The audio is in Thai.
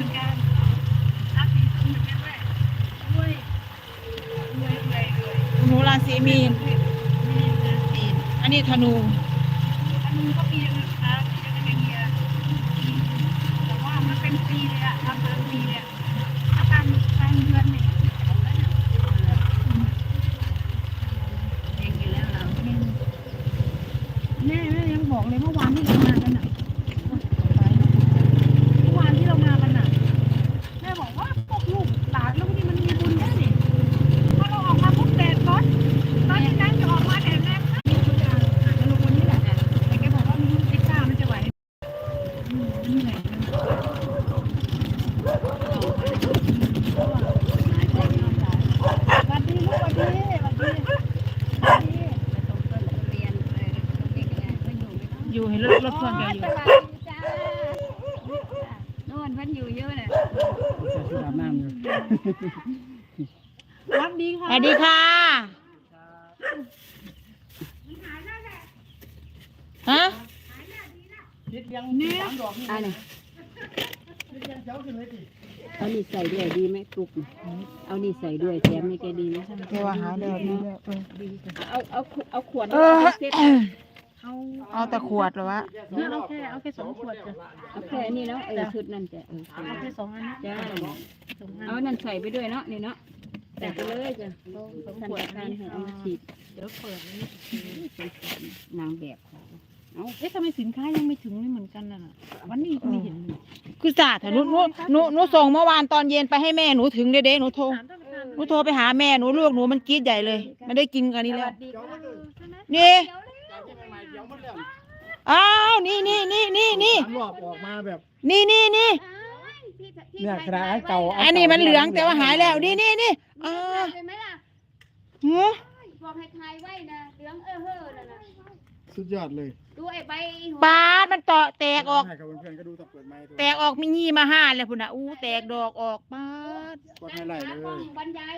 มืนกันราศีตุลเหมือนกันด้วยด้วยรวยรวยรวยหนูราศีมีน มีนราศีอันนี้ธนู อันูก็ปีนึงนะปีนึงเป็นเมีแต่ว่ามันเป็นปีเลยอะทำเป็นปีเลยอะถ้าตามตามเดือน ไม่ต้องอยู่เห็นรถรถเครื่องแกอยู่สวัสดีจ้าโน่นเพันอยู่เยอะเลยชุดอาบน้ำอยู่สวัสดีค่ะสวัสดีค่ะฮะคิดยังเนี่ยสามดอกนี่อันนี้คิดยังเจ้าขึ้นเลยสิเอานี่ใส่ด้วยดีไหมตุกเอานี่ใส่ด้วยแถมนี่แกดีไหมแกว่าหายแล้วดีแล้วเออเอาเอาเอาขวดเออเซ็ต เอาเอาแต่ขวดเหรอวะเอาแค่เอาแค่สองขวดจ้ะเอาแค่นี้เนาะเออชุดนั่นจ้ะเออเอาแค่สองอันนะจ้าสองอันเอานั่นใส่ไปด้วยเนาะนี่เนาะใส่ไปเลยจ้ะสองท่านขวปดระธาอันนให้นี้เอามาฉีดเดี๋ยวเปิดอันนี้นางแบบเขาเอาเอ๊ะทำไมสินค้ายังไม่ถึงนี่เหมือนกันน่ะวันนี้ไม่เห็นเลยคือศาสตร์หนูหนูหนูหนูส่งเมื่อวานตอนเย็นไปให้แม่หนูถึงเด้ๆหนูโทรหนูโทรไปหาแม่หนูลูกหนูมันกรีดใหญ่เลยไม่ได้กินกันนี้แล้วเดี๋ยวมัน อ้าวนี่นี่นี่นี่นี่สามรอบออกมาแบบ นี่นี่นี่เนี่ยกระดาษเก่าอันนี้มันเหลืองแต่ว่าหายแล้ว นี่นี่นี่อ้าเห็นไหมล่ะหือบอกให้ทายไว้นะเหลืองเออเฮ้อนั่นน่ะสุดยอดเลย ดูไอ้ใบหัวปาดมันต่อแตกออก ให้กับเพื่อนๆก็ดูตับเปิดไม้ดูแตกออกมียี่มาห้าเลยพุ่นน่ะอู้แตกดอกออกปาด กดให้ไล่เลย บรรยาย